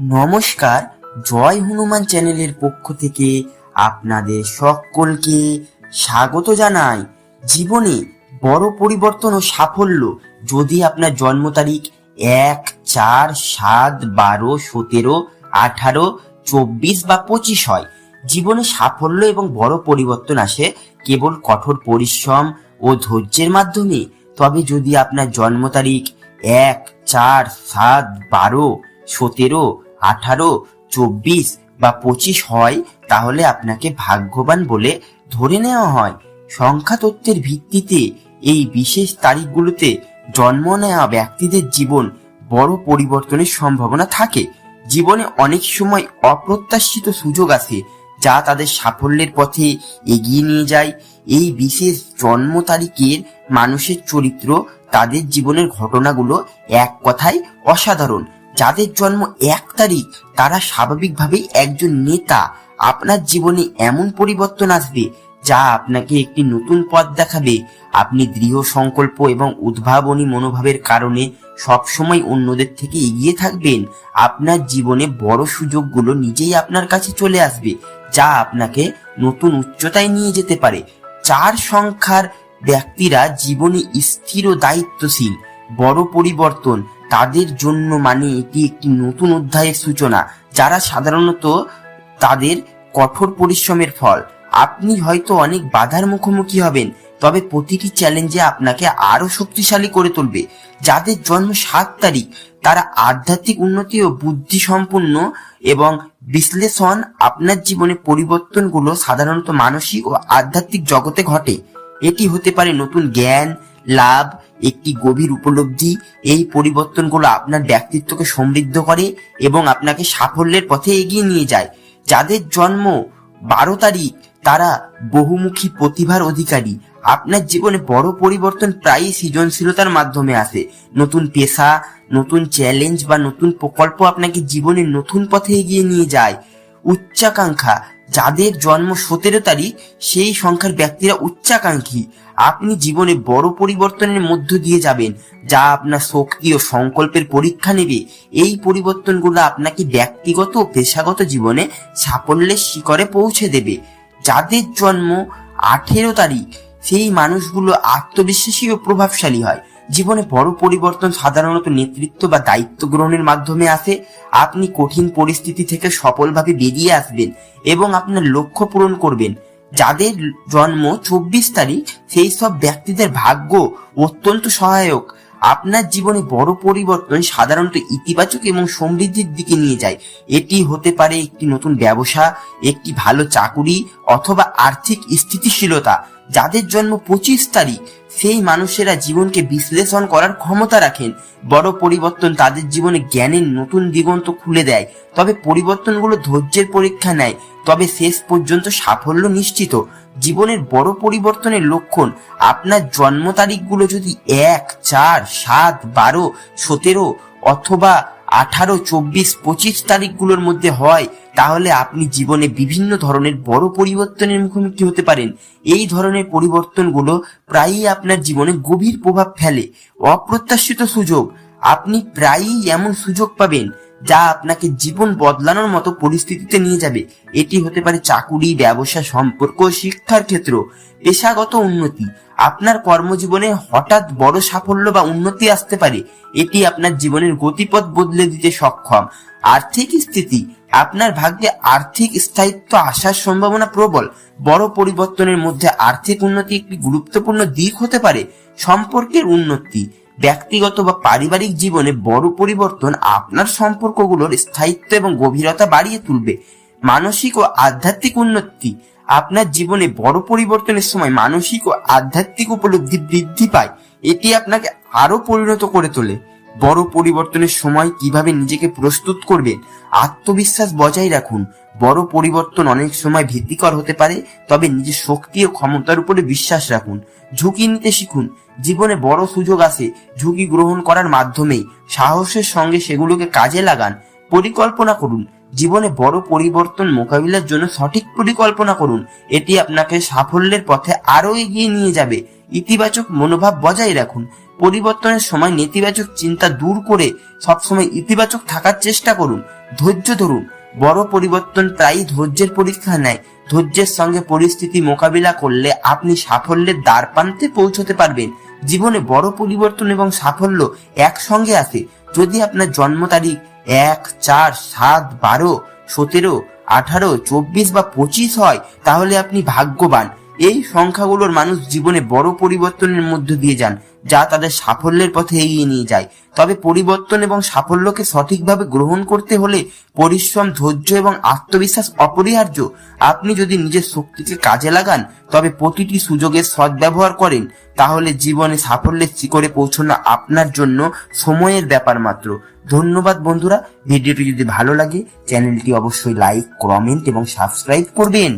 নমস্কার, জয় হনুমান চ্যানেলের পক্ষ থেকে আপনাদের সকলকে স্বাগত জানাই। জীবনে বড় পরিবর্তন ও সাফল্য যদি আপনার জন্ম তারিখ এক, চার, সাত, বারো, সতেরো, আঠারো, চব্বিশ বা পঁচিশ হয়। জীবনে সাফল্য এবং বড় পরিবর্তন আসে কেবল কঠোর পরিশ্রম ও ধৈর্যের মাধ্যমে। তবে যদি আপনার জন্ম তারিখ এক, চার, সাত, বারো, সতেরো আঠারো, চব্বিশ বা পঁচিশ হয়, তাহলে আপনাকে ভাগ্যবান বলে ধরে নেওয়া হয়। সংখ্যা তত্ত্বের ভিত্তিতে এই বিশেষ তারিখগুলোতে জন্ম নেওয়া ব্যক্তিদের জীবন বড় পরিবর্তনের সম্ভাবনা থাকে। জীবনে অনেক সময় অপ্রত্যাশিত সুযোগ আসে, যা তাদের সাফল্যের পথে এগিয়ে নিয়ে যায়। এই বিশেষ জন্ম তারিখের মানুষের চরিত্র, তাদের জীবনের ঘটনাগুলো এক কথায় অসাধারণ। যাদের জন্ম এক তারিখ, তারা স্বাভাবিকভাবেই একজন নেতা। আপনার জীবনে এমন পরিবর্তন আসবে, যা আপনাকে একটি নতুন পথ দেখাবে। আপনি দৃঢ় সংকল্প এবং উদ্ভাবনী মনোভাবের কারণে সবসময় অন্যদের থেকে এগিয়ে থাকবেন। আপনার জীবনে বড় সুযোগগুলো নিজেই আপনার কাছে চলে আসবে, যা আপনাকে নতুন উচ্চতায় নিয়ে যেতে পারে। চার সংখ্যার ব্যক্তিরা জীবনে স্থির ও দায়িত্বশীল। বড় পরিবর্তন তাদের জন্য মানে এটি একটি নতুন অধ্যায়ের সূচনা, যারা সাধারণত তাদের কঠোর পরিশ্রমের ফল। আপনি হয়তো অনেক বাধার মুখোমুখি হবেন, তবে প্রতিটি চ্যালেঞ্জে আপনাকে আরও শক্তিশালী করে তুলবে। যাদের জন্ম সাত তারিখ, তারা আধ্যাত্মিক উন্নতি ও বুদ্ধি সম্পন্ন এবং বিশ্লেষণ আপনার জীবনে পরিবর্তনগুলো সাধারণত মানসিক ও আধ্যাত্মিক জগতে ঘটে। এটি হতে পারে নতুন জ্ঞান, লাভ একটি গভীর উপলব্ধি, এই পরিবর্তনগুলো আপনার ব্যক্তিত্বকে সমৃদ্ধ করে এবং আপনাকে সাফল্যের পথে এগিয়ে নিয়ে যায়। যাদের জন্ম বারো তারিখ, তারা বহুমুখী প্রতিভার অধিকারী। আপনার জীবনে বড় পরিবর্তন প্রায়ই সৃজনশীলতার মাধ্যমে আসে। নতুন পেশা, নতুন চ্যালেঞ্জ বা নতুন প্রকল্প আপনাকে জীবনের নতুন পথে এগিয়ে নিয়ে যায়। উচ্চাকাঙ্ক্ষা যাদের জন্ম সতেরো তারিখ, সেই সংখ্যার ব্যক্তিরা উচ্চাকাঙ্ক্ষী। আপনি জীবনে বড় পরিবর্তনের মধ্য দিয়ে যাবেন, যা আপনার শক্তি ও সংকল্পের পরীক্ষা নেবে। এই পরিবর্তনগুলো আপনাকে ব্যক্তিগত ও পেশাগত জীবনে সাফল্যের শিখরে পৌঁছে দেবে। যাদের জন্ম আঠেরো তারিখ, সেই মানুষগুলো আত্মবিশ্বাসী ও প্রভাবশালী হয়। জীবনে বড় পরিবর্তন সাধারণত নেতৃত্ব বা দায়িত্ব গ্রহণের মাধ্যমে আসে। আপনি কঠিন পরিস্থিতি থেকে সফলভাবে বেরিয়ে আসবেন এবং আপনার লক্ষ্য পূরণ করবেন। যাদের জন্ম চব্বিশ তারিখ, সেই সব ব্যক্তিদের ভাগ্য অত্যন্ত সহায়ক। আপনার জীবনে বড় পরিবর্তন সাধারণত ইতিবাচক এবং সমৃদ্ধির দিকে নিয়ে যায়। এটি হতে পারে একটি নতুন ব্যবসা, একটি ভালো চাকুরি অথবা আর্থিক স্থিতিশীলতা। যাদের জন্ম পঁচিশ তারিখ সেই মানুষেরা জীবনকে বিশ্লেষণ করার ক্ষমতা রাখেন। বড় পরিবর্তন তাদের জীবনে জ্ঞানের নতুন দিগন্ত খুলে দেয়। তবে পরিবর্তনগুলো ধৈর্যের পরীক্ষা নেয়। তবে শেষ পর্যন্ত সাফল্য নিশ্চিত। জীবনের বড় পরিবর্তনের লক্ষণ, আপনার জন্ম তারিখগুলো যদি এক, চার, সাত, বারো, সতেরো অথবা আঠারো, চব্বিশ, পঁচিশ তারিখগুলোর মধ্যে হয়, তাহলে আপনি জীবনে বিভিন্ন ধরনের বড় পরিবর্তনের মুখোমুখি হতে পারেন। এই ধরনের পরিবর্তনগুলো প্রায়ই আপনার জীবনে গভীর প্রভাব ফেলে। অপ্রত্যাশিত সুযোগ। আপনি প্রায়ই এমন সুযোগ পাবেন যা আপনাকে জীবন বদলানোর মতো পরিস্থিতিতে নিয়ে যাবে। এটি হতে পারে চাকুরি, ব্যবসা, সম্পর্ক, শিক্ষার ক্ষেত্র, পেশাগত উন্নতি। আপনার কর্মজীবনে হঠাৎ বড় সাফল্য বা উন্নতি আসতে পারে। এটি আপনার জীবনের গতিপথ বদলে দিতে সক্ষম। আর্থিক স্থিতি। আপনার ভাগ্যে আর্থিক স্থায়িত্ব আসার সম্ভাবনা প্রবল। বড় পরিবর্তনের মধ্যে আর্থিক উন্নতি একটি গুরুত্বপূর্ণ দিক হতে পারে। সম্পর্কের উন্নতি। ব্যক্তিগত বা পারিবারিক জীবনে বড় পরিবর্তন আপনার সম্পর্কগুলোর স্থায়িত্ব এবং গভীরতা বাড়িয়ে তুলবে। মানসিক ও আধ্যাত্মিক উন্নতি আপনার জীবনে বড় পরিবর্তনের সময় মানসিক ও আধ্যাত্মিক উপলব্ধি বৃদ্ধি পায়। এটি আপনাকে আরও পরিণত করে তোলে। বড় পরিবর্তনের সময় কীভাবে নিজেকে প্রস্তুত করবে, আত্মবিশ্বাস বজায় রাখুন। বড় পরিবর্তন অনেক সময় ভীতিকর হতে পারে, তবে নিজের শক্তি ও ক্ষমতার উপরে বিশ্বাস রাখুন। ঝুঁকি নিতে শিখুন। জীবনে বড় সুযোগ আসে ঝুঁকি গ্রহণ করার মাধ্যমেই। সাহসের সঙ্গে সেগুলোকে কাজে লাগান। পরিকল্পনা করুন। জীবনে বড় পরিবর্তন মোকাবিলার জন্য সঠিক পরিকল্পনা করুন। এটি আপনাকে সাফল্যের পথে আরও এগিয়ে নিয়ে যাবে। ইতিবাচক মনোভাব বজায় রাখুন। পরিবর্তনের সময় নেতিবাচক চিন্তা দূর করে সবসময় ইতিবাচক থাকার চেষ্টা করুন। ধৈর্য ধরুন। বড় পরিবর্তন প্রায়ই ধৈর্যের পরীক্ষা নেয়। ধৈর্যের সঙ্গে পরিস্থিতি মোকাবিলা করলে আপনি সাফল্যের দ্বার প্রান্তে পৌঁছতে পারবেন। জীবনে বড় পরিবর্তন এবং সাফল্য একসঙ্গে আসে। যদি আপনার জন্ম তারিখ এক, চার, সাত, বারো, সতেরো, আঠারো, চব্বিশ বা পঁচিশ হয়, তাহলে আপনি ভাগ্যবান। এই সংখ্যাগুলোর মানুষ জীবনে বড় পরিবর্তনের মধ্য দিয়ে যান, যা তাদের সাফল্যের পথে এগিয়ে নিয়ে যায়। তবে পরিবর্তন এবং সাফল্যকে সঠিকভাবে গ্রহণ করতে হলে পরিশ্রম, ধৈর্য এবং আত্মবিশ্বাস অপরিহার্য। আপনি যদি নিজের শক্তিকে কাজে লাগান, তবে প্রতিটি সুযোগের সদ্ব্যবহার করেন, তাহলে জীবনে সাফল্যের শিখরে পৌঁছানো আপনার জন্য সময়ের ব্যাপার মাত্র। ধন্যবাদ বন্ধুরা, ভিডিওটি যদি ভালো লাগে, চ্যানেলটি অবশ্যই লাইক, কমেন্ট এবং সাবস্ক্রাইব করবেন।